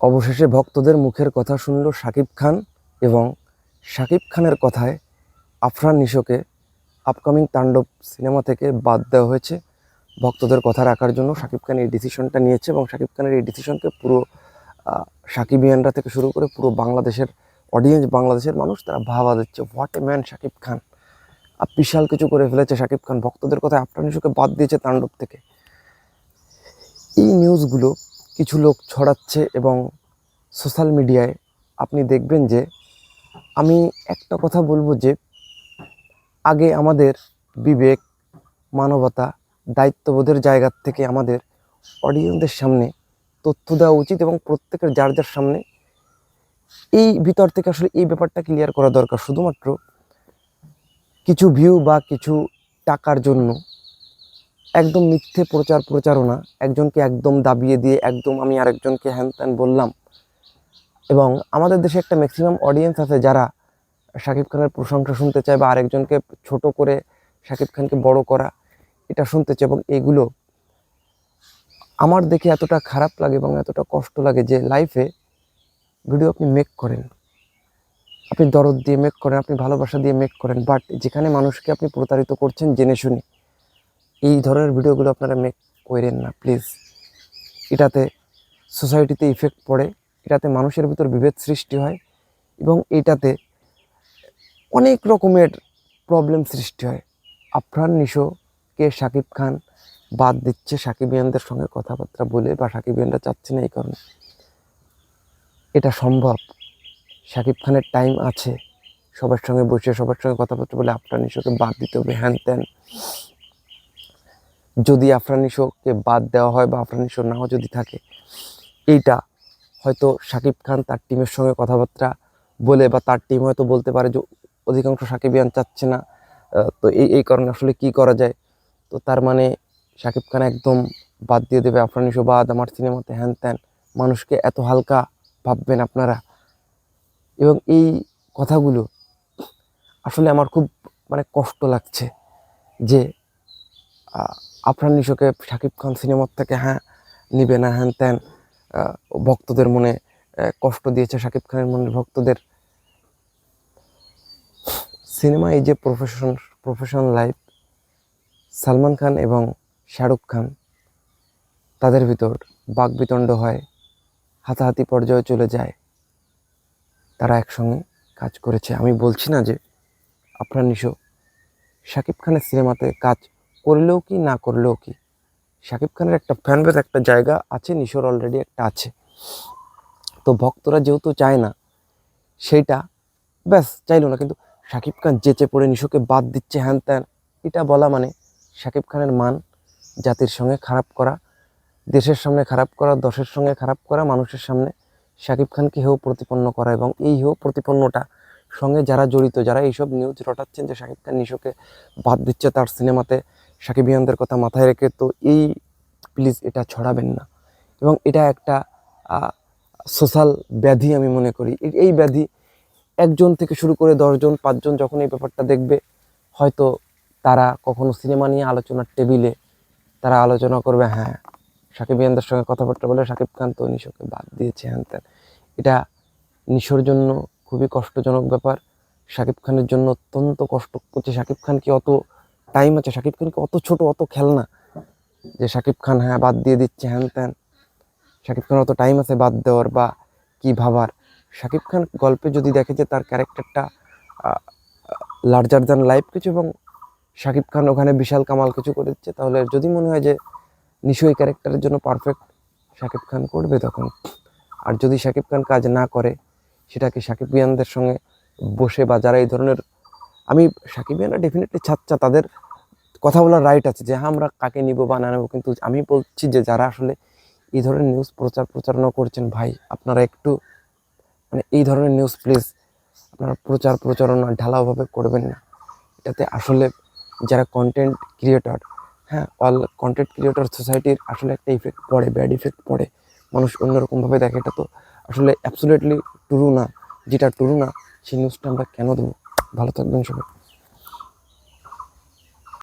অবশেষে ভক্তদের মুখের কথা শুনল শাকিব খান এবং শাকিব খানের কথায় আফরান নিশোকে আপকামিং তাণ্ডব সিনেমা থেকে বাদ দেওয়া হয়েছে। ভক্তদের কথা রাখার জন্য শাকিব খান এই ডিসিশনটা নিয়েছে এবং শাকিব খানের এই ডিসিশনকে পুরো আহ, সাকিবিয়ানরা থেকে শুরু করে পুরো বাংলাদেশের অডিয়েন্স বাংলাদেশের মানুষ তারা ভাবা দিচ্ছে what a man Shakib Khan! বিশাল কিছু করে ফেলেছে শাকিব খান। ভক্তদের কথায় আফরান নিশোকে বাদ দিয়েছে তাণ্ডব থেকে। এই নিউজগুলো কিছু লোক ছড়াচ্ছে এবং সোশ্যাল মিডিয়ায় আপনি দেখবেন যে আমি একটা কথা বলব যে আগে আমাদের বিবেক, মানবতা, দায়িত্ববোধের জায়গা থেকে আমাদের অডিয়েন্সদের সামনে তথ্য দেওয়া উচিত এবং প্রত্যেকের যার যার সামনে এই ভিতর থেকে আসলে এই ব্যাপারটা ক্লিয়ার করা দরকার। শুধুমাত্র কিছু ভিউ বা কিছু টাকার জন্য একদম মিথ্যে প্রচার প্রচারণা, একজনকে একদম দাবিয়ে দিয়ে একদম আমি আরেকজনকে হ্যান ত্যান বললাম। এবং আমাদের দেশে একটা ম্যাক্সিমাম অডিয়েন্স আছে যারা শাকিব খানের প্রশংসা শুনতে চায় বা আরেকজনকে ছোট করে শাকিব খানকে বড় করা, এটা শুনতে চায় এবং এগুলো আমার দেখে এতটা খারাপ লাগে এবং এতটা কষ্ট লাগে যে লাইফে ভিডিও আপনি মেক করেন। আপনি দরদ দিয়ে মেক করেন, আপনি ভালোবাসা দিয়ে মেক করেন বাট যেখানে মানুষকে আপনি প্রতারিত করছেন, জেনে শুনে। এই ধরনের ভিডিওগুলো আপনারা মেক করেন না প্লিজ এটাতে সোসাইটিতে ইফেক্ট পড়ে, এটাতে মানুষের ভিতর বিভেদ সৃষ্টি হয় এবং এটাতে অনেক রকমের প্রবলেম সৃষ্টি হয়। আফরান নিশোকে শাকিব খান বাদ দিচ্ছে সাকিবিয়ানদের সঙ্গে কথাবার্তা বলে বা সাকিবিয়ানরা চাচ্ছে না এই কারণে। এটা সম্ভব। শাকিব খানের টাইম আছে। সবার সঙ্গে বসে, সবার সঙ্গে কথাবার্তা বলে আফরান নিশোকে বাদ দিতে হবে, হ্যান ত্যান। যদি আফরান নিশোকে বাদ দেওয়া হয় বা আফরান নিশো নাও যদি থাকে, এইটা হয়তো শাকিব খান তার টিমের সঙ্গে কথাবার্তা বলে বা তার টিম হয়তো বলতে পারে যে অধিকাংশ সাকিবিয়ান চাচ্ছে না। তো এই এই কারণে আসলে কি করা যায়? তো তার মানে শাকিব খান একদম বাদ দিয়ে দেবে আফরান নিশো বাদ, আমার সিনেমাতে হ্যান ত্যান। মানুষকে এত হালকা ভাববেন আপনারা। এবং এই কথাগুলো আসলে আমার খুব মানে কষ্ট লাগছে যে আফরান নিশোকে শাকিব খান সিনেমার থেকে হ্যাঁ নিবে না, হ্যান ত্যান ভক্তদের মনে কষ্ট দিয়েছে শাকিব খানের মনে ভক্তদের। সিনেমা এই যে profession professional life Salman Khan এবং শাহরুখ খান, তাদের ভিতর বাকবিতণ্ড হয়, হাতাহাতি পর্যায়ে চলে যায়, তারা একসঙ্গে কাজ করেছে। আমি বলছি না যে আপনার নিশো শাকিব খানের সিনেমাতে কাজ করলেও কি, না করলেও কি? শাকিব খানের একটা ফ্যানবেস একটা জায়গা আছে, নিশোর অলরেডি একটা আছে। তো ভক্তরা যেহেতু চায় না সেইটা ব্যাস, চাইলো না। কিন্তু শাকিব খান যেচে পড়ে নিশোকে বাদ দিচ্ছে, হ্যান ত্যান, এটা বলা মানে শাকিব খানের মান জাতির সঙ্গে খারাপ করা, দেশের সামনে খারাপ করা, দশের সঙ্গে খারাপ করা, মানুষের সামনে শাকিব খানকে হেও প্রতিপন্ন করা এবং এই হেও প্রতিপন্নটা সঙ্গে যারা জড়িত, যারা এইসব নিউজ রটাচ্ছেন যে শাকিব খান নিশোকে বাদ দিচ্ছে তার সিনেমাতে সাকিবিয়ানদের কথা মাথায় রেখে, তো এই প্লিজ এটা ছড়াবেন না। এবং এটা একটা সোশ্যাল ব্যাধি আমি মনে করি। এই- ব্যাধি একজন থেকে শুরু করে দশজন, পাঁচজন যখন এই ব্যাপারটা দেখবে, হয়তো তারা কখনো সিনেমা নিয়ে আলোচনার টেবিলে তারা আলোচনা করবে হ্যাঁ সাকিবিয়ানদের সঙ্গে কথাবার্তা বলে শাকিব খান তো নিশোকে বাদ দিয়েছে, হ্যান ত্যান। এটা নিশোর জন্য খুবই কষ্টজনক ব্যাপার। শাকিব খানের জন্য অত্যন্ত কষ্ট। করছে শাকিব খান কি অত টাইম আছে। শাকিব খান কি অত ছোট, অত খেলনা? যে শাকিব খান হ্যাঁ বাদ দিয়ে দিচ্ছে, হ্যান ত্যান। শাকিব খান অত টাইম আছে বাদ দেওয়ার বা কি ভাবার? শাকিব খান গল্পে যদি দেখে যে তার ক্যারেক্টারটা লার্জার দ্যান লাইফ কিছু এবং শাকিব খান ওখানে বিশাল কামাল কিছু করে দিচ্ছে, তাহলে যদি মনে হয় যে নিশো এই ক্যারেক্টারের জন্য পারফেক্ট শাকিব খান করবে তখন। আর যদি শাকিব খান কাজ না করে, সেটাকে শাকিব ইয়ানদের সঙ্গে বসে বা যারা এই ধরনের আমি শাকিব ইয়ানরা ডেফিনেটলি ছাত্রা তাদের কথা বলার রাইট আছে যে হ্যাঁ আমরা কাকে নিব বা না নেব? কিন্তু আমি বলছি যে, যারা আসলে এই ধরনের নিউজ প্রচার প্রচারণা করছেন, ভাই, আপনারা একটু মানে এই ধরনের নিউজ প্লিজ আপনারা প্রচার প্রচারণা ঢালাওভাবে করবেন না। এটাতে আসলে যারা কন্টেন্ট ক্রিয়েটর হ্যাঁ অল কন্টেন্ট ক্রিয়েটর সোসাইটির আসলে একটা ইফেক্ট পড়ে ব্যাড ইফেক্ট পড়ে, মানুষ অন্যরকমভাবে দেখে। এটা তো আসলে অ্যাবসোলিউটলি টুরু না। যেটা টুরু না, সেই নিউজটা আমরা কেন দেবো? ভালো থাকবেন সবাই।